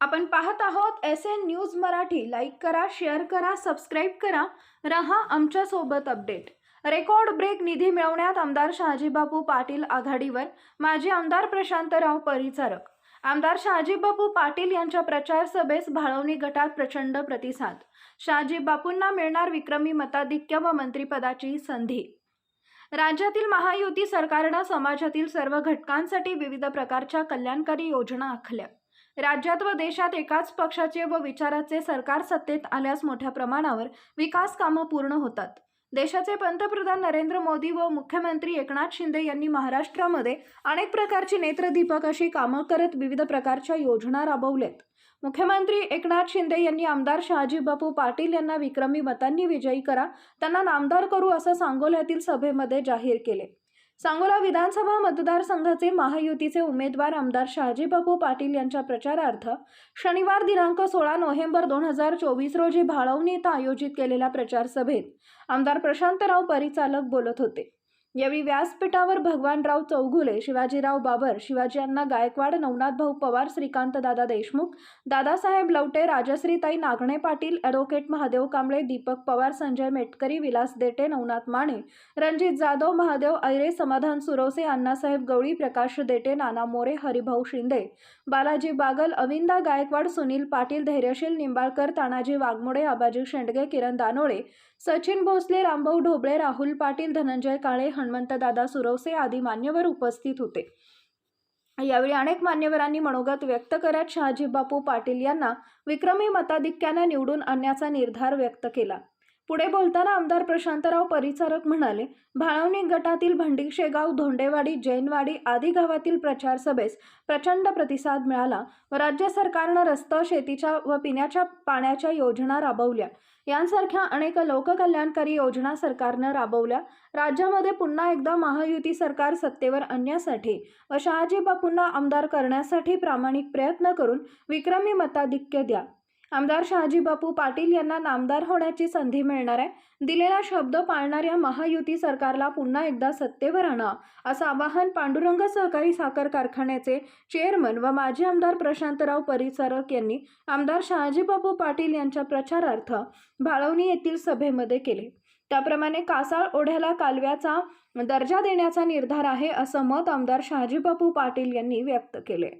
आपण पाहत आहोत S N news Marathi. Like करा शेअर करा सबस्क्राईब करा. रहा आमच्यासोबत अपडेट रेकॉर्ड ब्रेक निधी मिळवण्यात आमदार शहाजीबापू पाटील आघाडीवर. माजी आमदार प्रशांतराव परिचारक. आमदार शहाजीबापू पाटील यांच्या प्रचार सभेस भाळवणी गटात प्रचंड प्रतिसाद. शहाजीबापूंना मिळणार विक्रमी मताधिक्य व मंत्रिपदाची संधी. राज्यातील महायुती सरकारनं समाजातील सर्व घटकांसाठी विविध प्रकारच्या कल्याणकारी योजना आखल्या. राज्यात व देशात एकाच पक्षाचे व विचाराचे सरकार सत्तेत आल्यास मोठ्या प्रमाणावर विकास कामं पूर्ण होतात. देशाचे पंतप्रधान नरेंद्र मोदी व मुख्यमंत्री एकनाथ शिंदे यांनी महाराष्ट्रामध्ये अनेक प्रकारची नेत्रदीपक अशी कामं करत विविध प्रकारच्या योजना राबवल्यात. मुख्यमंत्री एकनाथ शिंदे यांनी आमदार शहाजीबापू पाटील यांना विक्रमी मतांनी विजयी करा त्यांना नामदार करू असं सांगोल्यातील सभेमध्ये जाहीर केले. सांगोला विधानसभा मतदारसंघाचे महायुतीचे उमेदवार आमदार शहाजीबापू पाटील यांच्या प्रचारार्थ शनिवार दिनांक सोळा नोव्हेंबर दोन हजार चोवीस रोजी भाळवणी इथं आयोजित केलेल्या प्रचारसभेत आमदार प्रशांतराव परिचालक बोलत होते. यावेळी व्यासपीठावर भगवानराव चौघुले शिवाजीराव बाबर शिवाजी अण्णा गायकवाड नवनाथ भाऊ पवार श्रीकांत दादा देशमुख दादासाहेब लवटे राजश्रीताई नागणे पाटील ॲडव्होकेट महादेव कांबळे दीपक पवार संजय मेटकरी विलास देटे नवनाथ माने रणजित जाधव महादेव ऐरे समाधान सुरवसे अण्णासाहेब गवळी प्रकाश देटे नाना मोरे हरिभाऊ शिंदे बालाजी बागल अविंदा गायकवाड सुनील पाटील धैर्यशील निंबाळकर तानाजी वाघमोडे आबाजी शेंडगे किरण दानोळे सचिन भोसले रामभाऊ ढोबळे राहुल पाटील धनंजय काळे हनुमंतदादा सुरवसे आदी मान्यवर उपस्थित होते. यावेळी अनेक मान्यवरांनी मनोगत व्यक्त करत शहाजी बापू पाटील यांना विक्रमी मताधिक्यानं निवडून आणण्याचा निर्धार व्यक्त केला. पुढे बोलताना आमदार प्रशांतराव परिचारक म्हणाले भाळवणी गटातील भंडीशेगाव धोंडेवाडी जैनवाडी आदी गावातील प्रचार सभेस प्रचंड प्रतिसाद मिळाला. व राज्य सरकारनं रस्ता शेतीच्या व पिण्याच्या पाण्याच्या योजना राबवल्या. यांसारख्या अनेक लोककल्याणकारी योजना सरकारनं राबवल्या. राज्यामध्ये पुन्हा एकदा महायुती सरकार सत्तेवर आणण्यासाठी व शहाजी बापूंना आमदार करण्यासाठी प्रामाणिक प्रयत्न करून विक्रमी मताधिक्य द्या. आमदार शहाजी बापू पाटील यांना नामदार होण्याची संधी मिळणार आहे. दिलेला शब्द पाळणाऱ्या महायुती सरकारला पुन्हा एकदा सत्तेवर आणा असं आवाहन पांडुरंग सहकारी साखर कारखान्याचे चेअरमन व माजी आमदार प्रशांतराव परिचारक यांनी आमदार शहाजीबापू पाटील यांच्या प्रचारार्थ भाळवणी येथील सभेमध्ये केले. त्याप्रमाणे कासाळ ओढ्याला कालव्याचा दर्जा देण्याचा निर्धार आहे असं मत आमदार शहाजीबापू पाटील यांनी व्यक्त केले.